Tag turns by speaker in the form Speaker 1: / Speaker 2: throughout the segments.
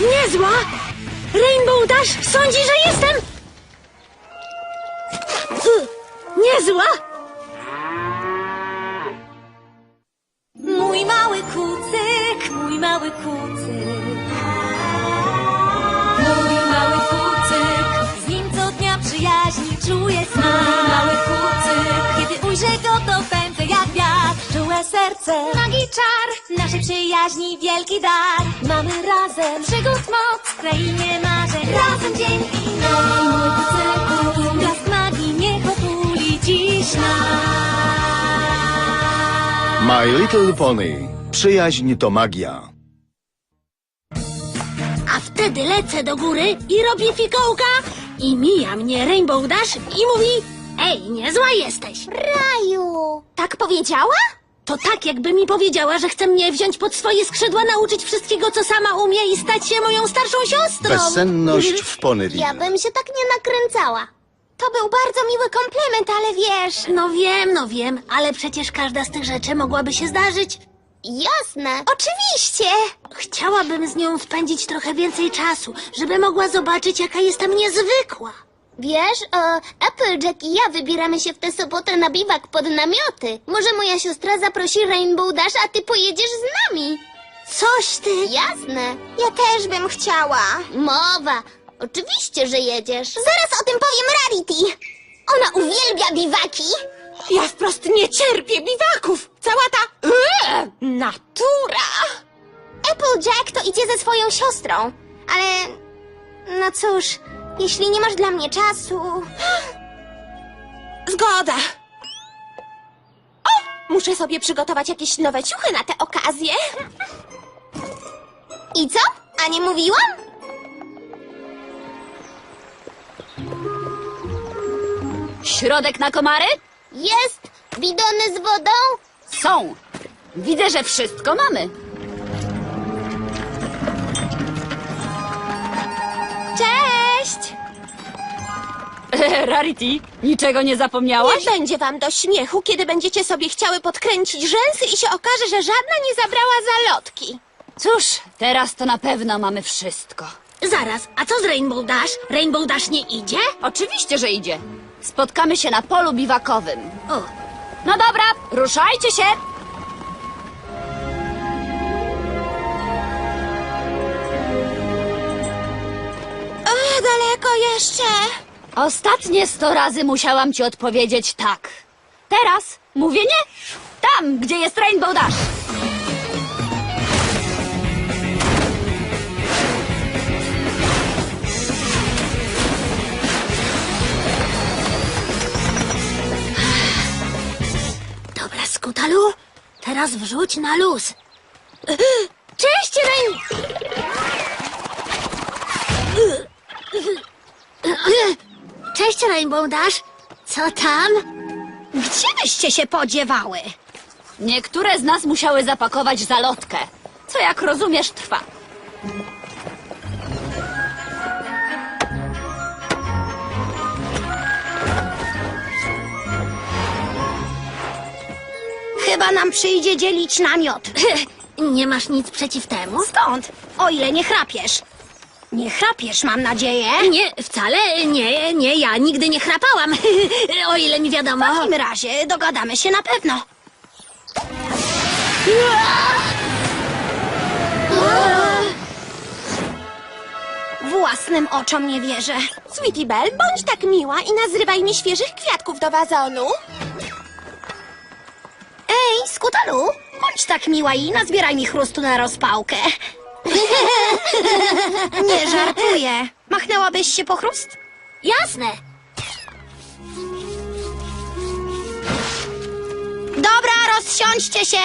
Speaker 1: Niezła! Rainbow Dash sądzi, że jestem... Niezła!
Speaker 2: Mój mały kucyk, mój mały kucyk. Mój mały kucyk, z nim co dnia przyjaźni czuję smak. Mój mały kucyk, kiedy ujrzę go, to pędzę jak wiatr. Czułe serce, magii czar, naszej przyjaźni wielki dar. Mamy razem przygód moc w krainie marzeń. Razem dzień i noc. Mój kucyku, blask magii niech otuli dziś nas.
Speaker 3: My Little Pony. Przyjaźń to magia.
Speaker 1: A wtedy lecę do góry i robię fikołka i mija mnie Rainbow Dash i mówi Ej, niezła jesteś.
Speaker 2: Raju, tak powiedziała?
Speaker 1: To tak, jakby mi powiedziała, że chce mnie wziąć pod swoje skrzydła, nauczyć wszystkiego, co sama umie i stać się moją starszą siostrą.
Speaker 3: Bezsenność w
Speaker 4: Ja
Speaker 3: Ponyville.
Speaker 4: bym się tak nie nakręcała. To był bardzo miły komplement, ale wiesz...
Speaker 1: No wiem, no wiem, ale przecież każda z tych rzeczy mogłaby się zdarzyć.
Speaker 4: Jasne. Oczywiście.
Speaker 1: Chciałabym z nią spędzić trochę więcej czasu, żeby mogła zobaczyć, jaka jestem niezwykła.
Speaker 4: Wiesz, o, Applejack i ja wybieramy się w tę sobotę na biwak pod namioty. Może moja siostra zaprosi Rainbow Dash, a ty pojedziesz z nami.
Speaker 1: Coś ty...
Speaker 4: Jasne. Ja też bym chciała. Mowa. Oczywiście, że jedziesz. Zaraz o tym powiem Rarity. Ona uwielbia biwaki.
Speaker 2: Ja wprost nie cierpię biwaków! Cała ta... Eee, natura!
Speaker 4: Applejack to idzie ze swoją siostrą. Ale... No cóż, jeśli nie masz dla mnie czasu...
Speaker 2: Zgoda! O! Muszę sobie przygotować jakieś nowe ciuchy na tę okazję.
Speaker 4: I co? A nie mówiłam?
Speaker 5: Środek na komary?
Speaker 4: Jest bidony z wodą?
Speaker 5: Są. Widzę, że wszystko mamy.
Speaker 2: Cześć!
Speaker 5: Rarity, niczego nie zapomniałaś?
Speaker 2: Nie będzie wam do śmiechu, kiedy będziecie sobie chciały podkręcić rzęsy i się okaże, że żadna nie zabrała zalotki.
Speaker 5: Cóż, teraz to na pewno mamy wszystko.
Speaker 1: Zaraz, a co z Rainbow Dash? Rainbow Dash nie idzie?
Speaker 5: Oczywiście, że idzie. Spotkamy się na polu biwakowym.
Speaker 1: O,
Speaker 5: No dobra, ruszajcie się!
Speaker 2: Daleko jeszcze.
Speaker 5: Ostatnie sto razy musiałam ci odpowiedzieć tak. Teraz mówię nie. Tam, gdzie jest Rainbow Dash.
Speaker 1: dobra, Skutalu, teraz wrzuć na luz. Cześć, Rain... Cześć, Rainbow Dash. Co tam?
Speaker 2: Gdzie byście się podziewały?
Speaker 5: Niektóre z nas musiały zapakować zalotkę, co jak rozumiesz trwa.
Speaker 2: Chyba nam przyjdzie dzielić namiot.
Speaker 1: Nie masz nic przeciw temu?
Speaker 2: Stąd, o ile nie chrapiesz. Nie chrapiesz, mam nadzieję.
Speaker 1: Nie, wcale nie, nie, ja nigdy nie chrapałam, o ile mi wiadomo.
Speaker 2: W takim razie dogadamy się na pewno. Własnym oczom nie wierzę.
Speaker 6: Sweetie Belle, bądź tak miła i nazrywaj mi świeżych kwiatków do wazonu.
Speaker 2: Ej, Skutalu, bądź tak miła i nazbieraj mi chrustu na rozpałkę. nie żartuję. Machnęłabyś się po chrust?
Speaker 1: Jasne.
Speaker 2: Dobra, rozsiądźcie się.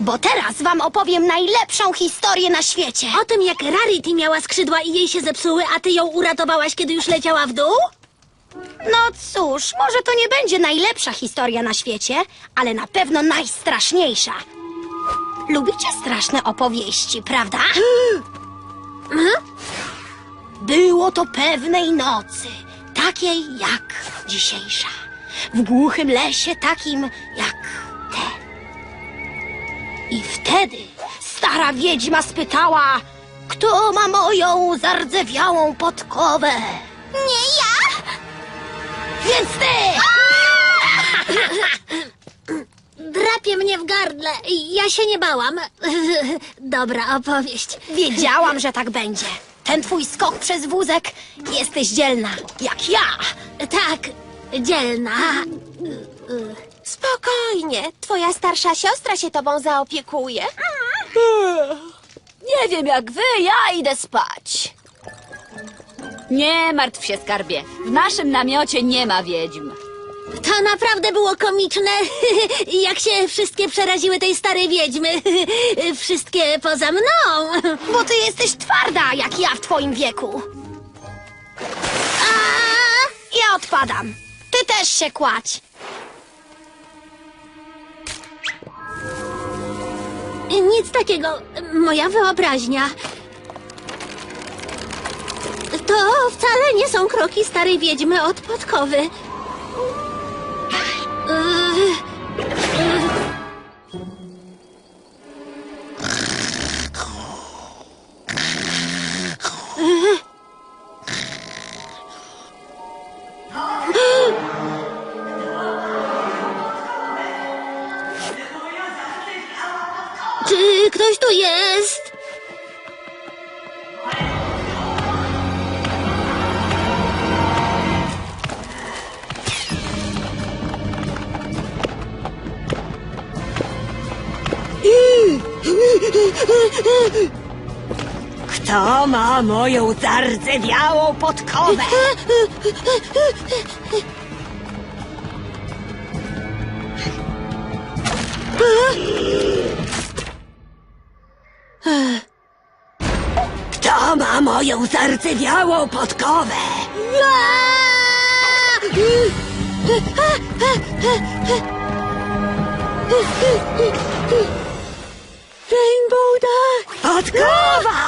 Speaker 2: Bo teraz wam opowiem najlepszą historię na świecie.
Speaker 1: O tym, jak Rarity miała skrzydła i jej się zepsuły, a ty ją uratowałaś, kiedy już leciała w dół?
Speaker 2: No cóż, może to nie będzie najlepsza historia na świecie, ale na pewno najstraszniejsza. Lubicie straszne opowieści, prawda? Było to pewnej nocy, takiej jak dzisiejsza. W głuchym lesie takim jak ten. I wtedy stara stara wiedźma spytała, kto ma moją zardzewiałą podkowę.
Speaker 4: Nie ja!
Speaker 2: Więc ty!
Speaker 1: Drapie mnie w gardle. Ja się nie bałam. Dobra opowieść.
Speaker 2: Wiedziałam, że tak będzie. Ten twój skok przez wózek, jesteś dzielna, jak ja.
Speaker 1: Tak, dzielna.
Speaker 6: Spokojnie, twoja starsza siostra się tobą zaopiekuje.
Speaker 2: Nie wiem jak wy, ja idę spać. Nie martw się, skarbie. W naszym namiocie nie ma wiedźm.
Speaker 1: To naprawdę było komiczne, jak się wszystkie przeraziły tej starej wiedźmy. Wszystkie poza mną.
Speaker 2: Bo ty jesteś twarda, jak ja w twoim wieku. A, ja odpadam. Ty też się kładź.
Speaker 1: Nic takiego, moja wyobraźnia. To wcale nie są kroki starej wiedźmy od podkowy. Yy,
Speaker 2: Kto ma moją zardzewiałą podkowę? Kto ma moją zardzewiałą podkowę?
Speaker 1: Rainbow Dash!
Speaker 2: Podkowa!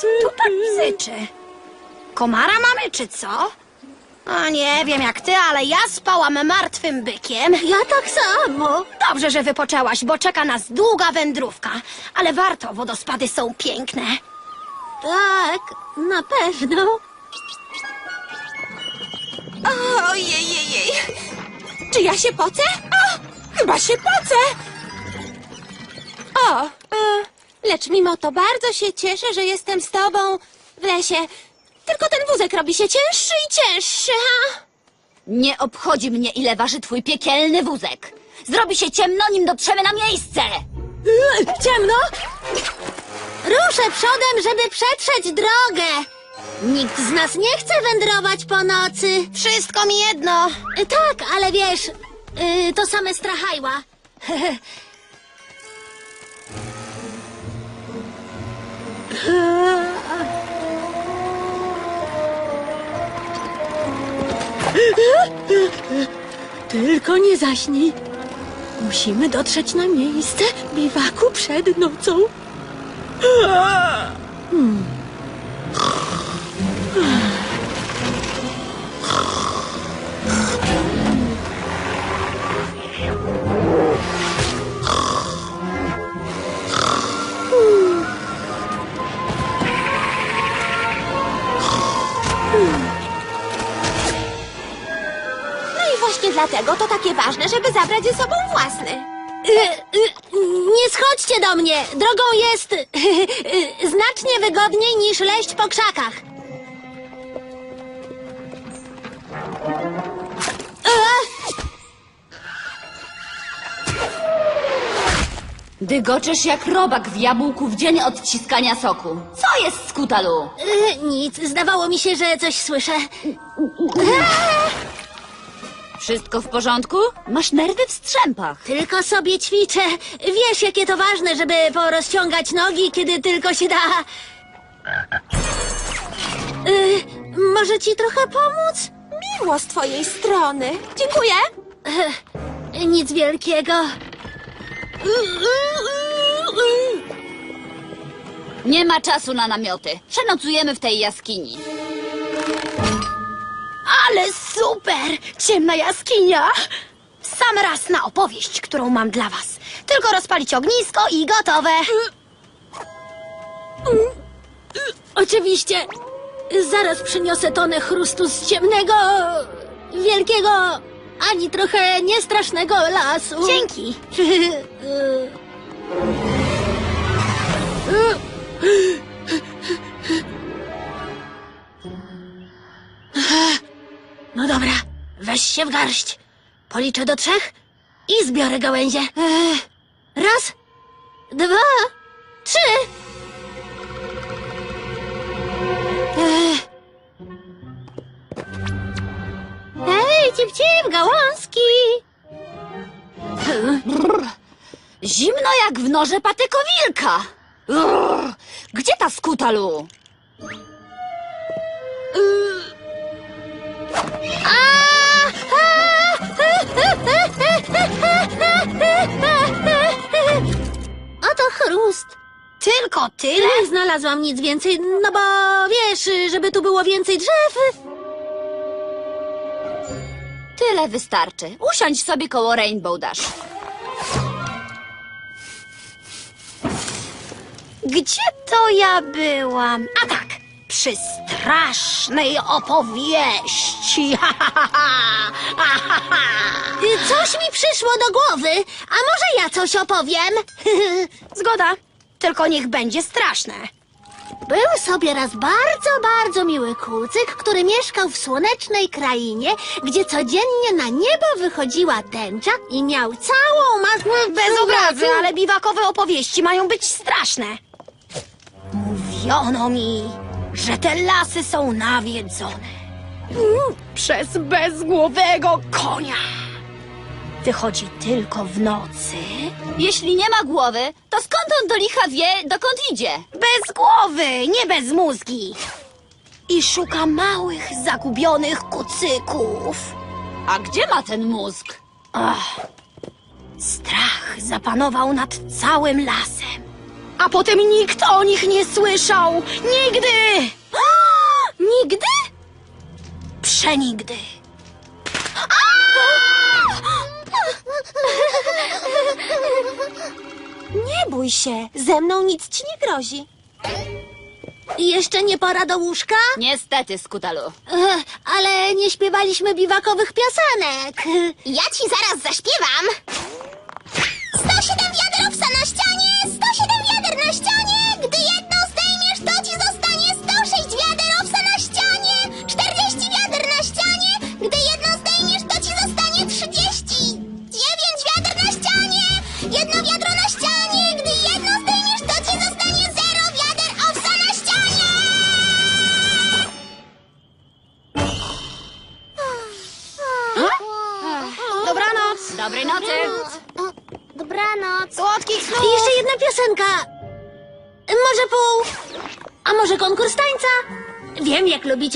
Speaker 2: Tu tak. Komara mamy, czy co? A nie wiem jak ty, ale ja spałam martwym bykiem.
Speaker 1: Ja tak samo.
Speaker 2: Dobrze, że wypoczęłaś, bo czeka nas długa wędrówka. Ale warto, wodospady są piękne.
Speaker 1: Tak, na pewno.
Speaker 6: Ojej, Czy ja się pocę? O, chyba się pocę. O, e, lecz mimo to bardzo się cieszę, że jestem z tobą w lesie. Tylko ten wózek robi się cięższy i cięższy, ha?
Speaker 2: Nie obchodzi mnie, ile waży twój piekielny wózek. Zrobi się ciemno, nim dotrzemy na miejsce.
Speaker 1: Ciemno? Ruszę przodem, żeby przetrzeć drogę. Nikt z nas nie chce wędrować po nocy.
Speaker 2: Wszystko mi jedno.
Speaker 1: Y, Tak, ale wiesz, y, to same strachajła. Tylko nie zaśnij. Musimy dotrzeć na miejsce biwaku przed nocą.
Speaker 6: No dlatego to takie ważne, żeby zabrać ze sobą własny.
Speaker 1: Y, y, Nie schodźcie do mnie! Drogą jest y, znacznie wygodniej niż leść po krzakach.
Speaker 2: Dygoczesz jak robak w jabłku w dzień odciskania soku. Co jest, Skutalu?
Speaker 1: Nic, zdawało mi się, że coś słyszę.
Speaker 2: Wszystko w porządku? Masz nerwy w strzępach.
Speaker 1: Tylko sobie ćwiczę. Wiesz, jakie to ważne, żeby porozciągać nogi, kiedy tylko się da. Y, może ci trochę pomóc?
Speaker 6: Miło z twojej strony. Dziękuję.
Speaker 1: Nic wielkiego.
Speaker 7: Nie ma czasu na namioty. Przenocujemy w tej jaskini.
Speaker 2: Ale super! Ciemna jaskinia! Sam raz na opowieść, którą mam dla was. Tylko rozpalić ognisko i gotowe.
Speaker 1: Oczywiście. Zaraz przyniosę tonę chrustu z ciemnego, wielkiego, ani trochę niestrasznego lasu.
Speaker 2: Dzięki.
Speaker 1: się w garść. Policzę do trzech i zbiorę gałęzie. Eee, raz, dwa, trzy. Hej, cip, cip, gałązki.
Speaker 7: Zimno jak w noże. Urgh. Gdzie ta skutalu?
Speaker 1: Oto
Speaker 2: Tylko tyle?
Speaker 1: Nie znalazłam nic więcej, no bo wiesz, żeby tu było więcej drzew.
Speaker 7: Tyle wystarczy. Usiądź sobie koło Rainbow Dash.
Speaker 2: Gdzie to ja byłam? A tak, przy strasznej opowieści. Ha, ha, ha, ha. Ha, ha, ha.
Speaker 1: Coś mi przyszło do głowy, a może ja coś opowiem?
Speaker 2: Zgoda, tylko niech będzie straszne.
Speaker 1: Był sobie raz bardzo, bardzo miły kucyk, który mieszkał w słonecznej krainie, gdzie codziennie na niebo wychodziła tęcza i miał całą masę...
Speaker 2: Bez obrazy, ale biwakowe opowieści mają być straszne. Mówiono mi, że te lasy są nawiedzone Mm, przez bezgłowego konia. Wychodzi tylko w nocy.
Speaker 7: Jeśli nie ma głowy, to skąd on do licha wie, dokąd idzie?
Speaker 2: Bez głowy, nie bez mózgi. I szuka małych, zagubionych kucyków.
Speaker 7: A gdzie ma ten mózg?
Speaker 2: Ach, strach zapanował nad całym lasem. A potem nikt o nich nie słyszał. Nigdy! Nigdy? Przenigdy.
Speaker 6: Nie bój się, ze mną nic ci nie grozi.
Speaker 1: Jeszcze nie pora do łóżka?
Speaker 7: Niestety, Skutalu.
Speaker 1: Ech, ale nie śpiewaliśmy biwakowych piosenek.
Speaker 4: Ja ci zaraz zaśpiewam.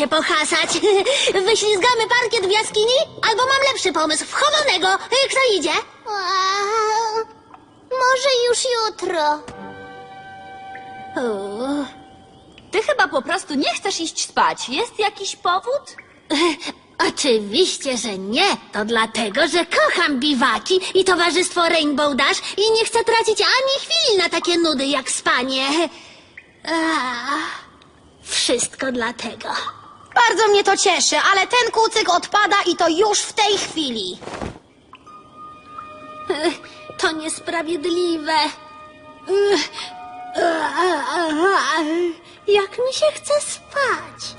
Speaker 1: Lubicie pohasać. Wyślizgamy parkiet w jaskini? Albo mam lepszy pomysł, wchowanego. Kto idzie?
Speaker 4: Może już jutro.
Speaker 1: O,
Speaker 7: Ty chyba po prostu nie chcesz iść spać. Jest jakiś powód?
Speaker 1: Oczywiście, że nie. To dlatego, że kocham biwaki i towarzystwo Rainbow Dash i nie chcę tracić ani chwili na takie nudy jak spanie. Ach, wszystko dlatego.
Speaker 2: Bardzo mnie to cieszy, ale ten kucyk odpada i to już w tej chwili.
Speaker 1: To niesprawiedliwe. Jak mi się chce spać.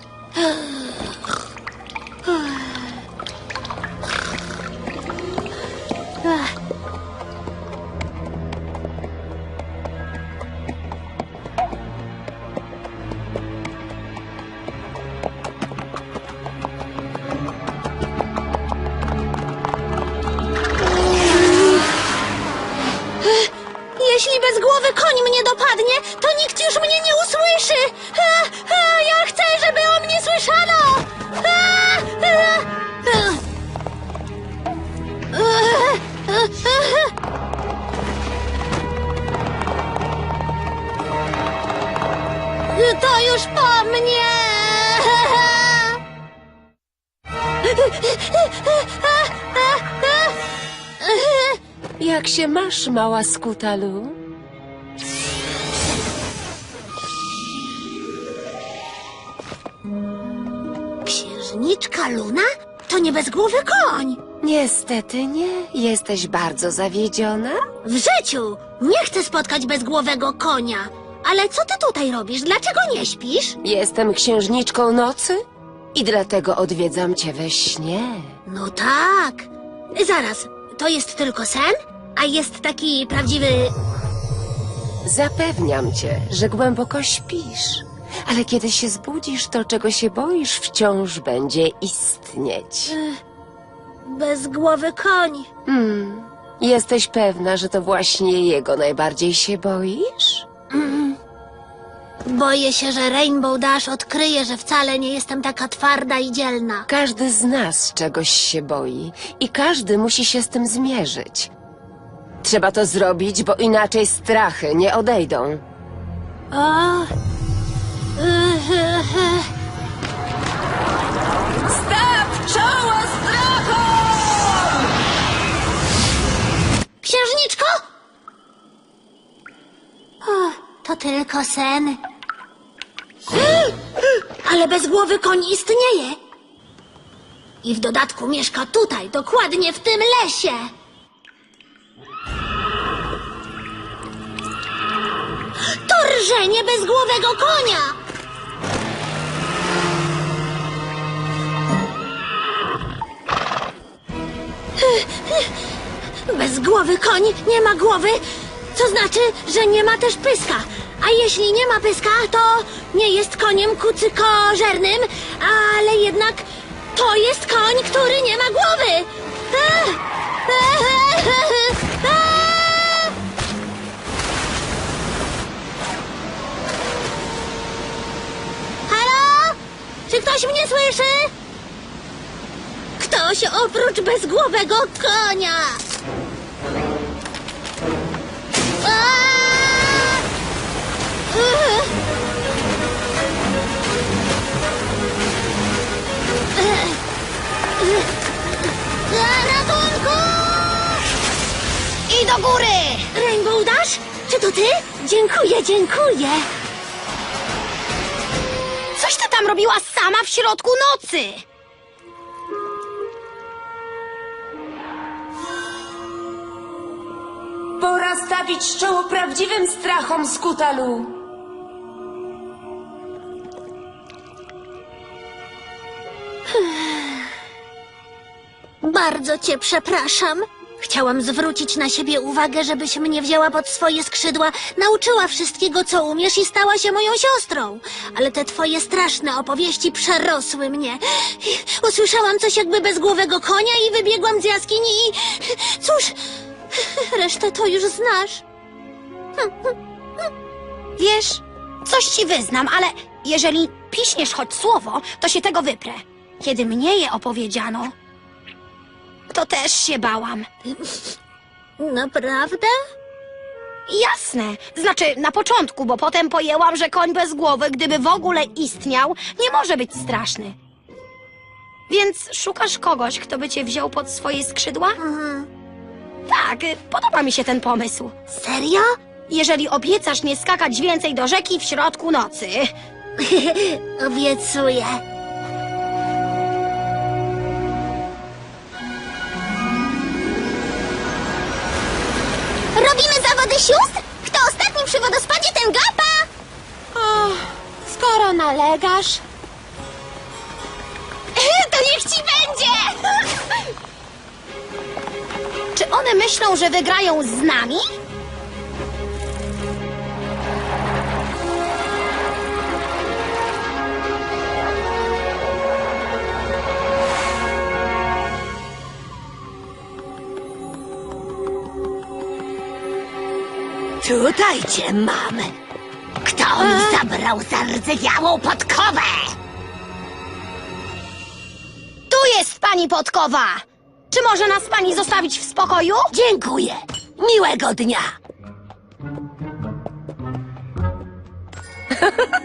Speaker 1: To już po mnie!
Speaker 8: Jak się masz, mała skutalu?
Speaker 1: Księżniczka Luna? To nie bezgłowy koń!
Speaker 8: Niestety nie. Jesteś bardzo zawiedziona?
Speaker 1: W życiu nie chcę spotkać bezgłowego konia. Ale co ty tutaj robisz? Dlaczego nie śpisz?
Speaker 8: Jestem księżniczką nocy i dlatego odwiedzam cię we śnie.
Speaker 1: No tak. Zaraz, to jest tylko sen? A jest taki prawdziwy...
Speaker 8: Zapewniam cię, że głęboko śpisz. Ale kiedy się zbudzisz, to czego się boisz wciąż będzie istnieć.
Speaker 1: bezgłowy koń?
Speaker 8: Hmm. Jesteś pewna, że to właśnie jego najbardziej się boisz?
Speaker 1: Boję się, że Rainbow Dash odkryje, że wcale nie jestem taka twarda i dzielna.
Speaker 8: Każdy z nas czegoś się boi i każdy musi się z tym zmierzyć. Trzeba to zrobić, bo inaczej strachy nie odejdą.
Speaker 1: O...
Speaker 8: Staw czoło strachu!
Speaker 1: Księżniczko? O, to tylko sen. Ale bezgłowy koń istnieje. I w dodatku mieszka tutaj, dokładnie w tym lesie. To rżenie bezgłowego konia. Bezgłowy koń nie ma głowy, co znaczy, że nie ma też pyska. A jeśli nie ma pyska, to nie jest koniem kucykożernym, ale jednak to jest koń, który nie ma głowy. Halo? Czy ktoś mnie słyszy? Ktoś oprócz bezgłowego konia. Ratunku!
Speaker 2: I do góry!
Speaker 1: Rainbow Dash? Czy to ty? Dziękuję, dziękuję.
Speaker 2: Coś ty tam robiła sama w środku nocy!
Speaker 8: Pora stawić czoło prawdziwym strachom, Skutalu.
Speaker 1: Bardzo cię przepraszam. Chciałam zwrócić na siebie uwagę, żebyś mnie wzięła pod swoje skrzydła, nauczyła wszystkiego, co umiesz i stała się moją siostrą. Ale te twoje straszne opowieści przerosły mnie. Usłyszałam coś jakby bezgłowego konia i wybiegłam z jaskini i... Cóż, resztę to już znasz.
Speaker 2: Wiesz, coś ci wyznam, ale jeżeli piśniesz choć słowo, to się tego wyprę. Kiedy mnie je opowiedziano, to też się bałam.
Speaker 1: Naprawdę?
Speaker 2: Jasne. Znaczy, na początku, bo potem pojęłam, że koń bez głowy, gdyby w ogóle istniał, nie może być straszny. Więc szukasz kogoś, kto by cię wziął pod swoje skrzydła? Tak, y, podoba mi się ten pomysł.
Speaker 1: Serio?
Speaker 2: Jeżeli obiecasz nie skakać więcej do rzeki w środku nocy.
Speaker 1: Obiecuję.
Speaker 4: Sióstr? Kto ostatni przy wodospadzie, ten gapa!
Speaker 6: O, skoro nalegasz.
Speaker 4: To niech ci będzie!
Speaker 2: Czy one myślą, że wygrają z nami?
Speaker 1: Tutaj cię mam. Kto mi zabrał zardzewiałą podkowę?
Speaker 2: Tu jest pani Podkowa! Czy może nas pani zostawić w spokoju?
Speaker 1: Dziękuję. Miłego dnia.